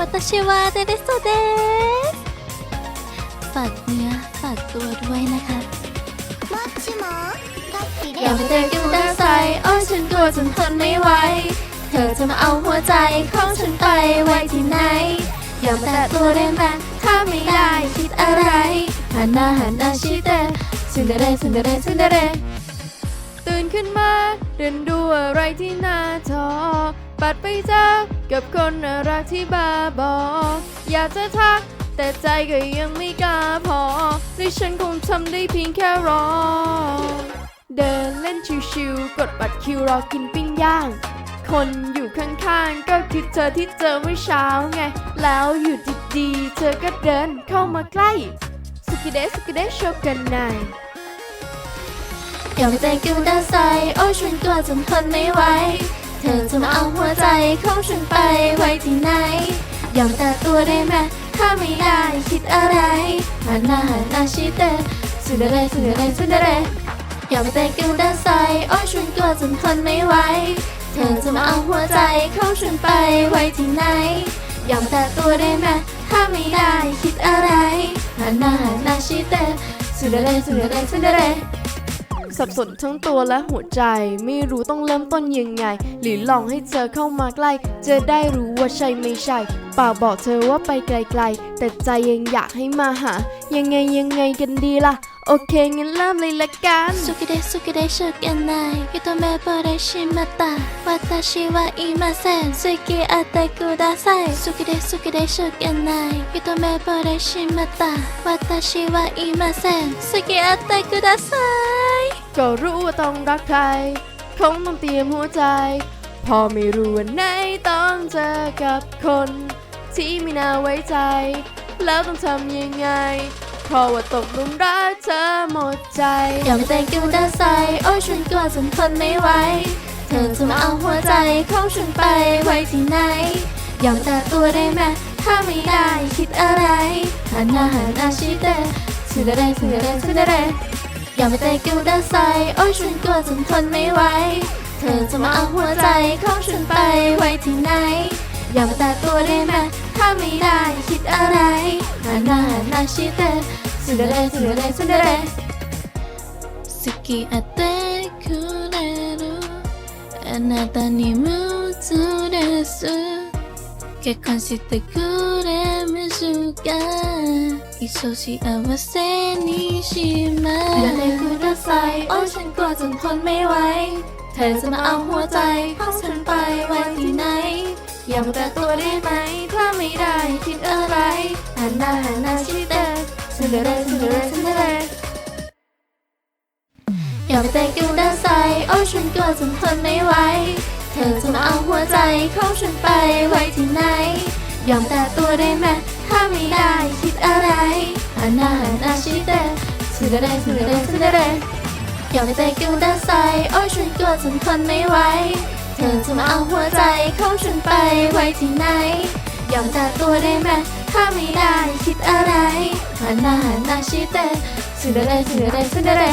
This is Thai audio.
私はเดเดโซเดสฝากเนื้อฝากตัวด้วยนะคะ もっちもタッピ อย่าไปเตะกันด้านซ้ายโอ้ยฉันกลัวจนทนไม่ไหว เธอจะมาเอาหัวใจของฉันไปไว้ที่ไหน อย่ามาแตะตัวได้ไหมถ้าไม่ได้คิดอะไรหันหน้าหันหน้าชิเตะซินเดเรซินเดเรซินเดเร ตื่นขึ้นมาเดินดูอะไรที่หน้าจอ ปัดไปเจอกับคนน่ารักที่บ้าบอ อยากจะทัก แต่ใจก็ยังไม่กล้าพอและฉันคงทำได้เพียงแค่รอ เดินเล่นชิวๆกดบัตรคิวรอกินปิ้งย่าง คนอยู่ข้างๆ ก็คือเธอที่เจอเมื่อเช้าไง แล้วอยู่ดีๆ เธอก็เดินเข้ามาใกล้ สุกิเดะสุกิเดะโชกันไนอย่าไปเตะกันด้านซ้ายโอ้ยฉันกลัวจนทนไม่ไหว เธอจะมาเอาหัวใจของฉันไปไว้ที่ไหนย่ามแตะตัวได้ไหมถ้าไม่ได้คิดอะไรหันหน้าหันหน้าชิเตะซินเดเรซินเดเรซินเดเรอย่าไปเตะกันด้านซ้ายโอ้ยฉันกลัวจนทนไม่ไหวเธอจะมาเอาหัวใจของฉันไปไว้ที่ไหนย่ามแตะตัวได้ไหมถ้าไม่ได้คิดอะไรหันหน้าหันหน้าชิเตะซินเดเรซินเดเรซินเดเร สับสนทั้งตัวและหัวใจ ไม่รู้ต้องเริ่มต้นยังไง หรือลองให้เธอเข้ามาใกล้ จะได้รู้ว่าใช่ไม่ใช่ป่าบอกเธอว่าไปไกลๆ แต่ใจยังอยากให้มาหา ยังไงยังไงกันดีล่ะ โอเคงั้นเริ่มเลยละกันสุกิเดสุกิเดชุกันไนฮิโตเมโบเรชิมาตะวาตาชิวะอิมาเซนสุกิอาเตกุดาไซสุกิเดสุกิเดชุกันไนฮิโตเมโบเรชิมาตะวาตาชิวะอิมาเซนสุกิอาเตกุดาไซ ก็รู้ว่าต้องรักใคร คงต้องเตรียมหัวใจ พอไม่รู้ว่าไหนต้องเจอกับคน ที่ไม่น่าไว้ใจ แล้วต้องทำยังไง เพราะว่าตกหลุมรักเธอหมดใจอย่ามาเตะกันด้านซ้ายโอ้ยฉันกลัวจนทนไม่ไหวเธอจะมาเอาหัวใจของฉันไปไว้ที่ไหนอย่ามาแตะตัวได้ไหมถ้าไม่ได้คิดอะไรหันหน้าหันหน้าชิเตะซินเดเรซินเดเรซินเดเร อย่ามาเตะกันด้านซ้ายโอ้ยฉันกลัวจนทนไม่ไหว เธอจะมาเอาหัวใจของฉันไปไว้ที่ไหน อย่ามาแตะตัวได้ไหมถ้าไม่ได้คิดอะไรหันหน้าหันหน้าชิเตะซินเดเรซินเดเรซินเดเร 好き合ってくれるあなたに夢中です結婚してくれ ますか一生幸せにしますอย่าได้くださいโอ้ยฉันกลัวจนทนไม่ไหว เธอจะมาเอาหัวใจของฉันไปไว้ที่ไหน อย่ามาแต่ตัวได้ไหม ถ้าไม่ได้คิดอะไรหันหน้าหันหน้าชิดเดซินเดอเรลซินเดอเรลซินเดอเรล อย่าไปเตะกันด้านซ้ายโอ้ยฉันกลัวจนทนไม่ไหว เธอจะมาเอาหัวใจของฉันไปไว้ที่ไหน ยอมแต่ตัวได้ไหมถ้าไม่ได้คิด อะไรหันหน้าหันหน้าชิดเดซินเดอเรลซินเดอเรลซินเดอเรอยากไปเตะกันด้านซ้ายโอ้ยฉันกลัวจนทนไม่ไหวเธอจะมาเอาหัวใจของฉันไปไว้ที่ไหนยอมแต่ตัวได้ไหมถ้าไม่ได้คิดอะไรหันหน้าหันหน้าชิดเดซินเดอเรลซินเดอเรลซินเดอเร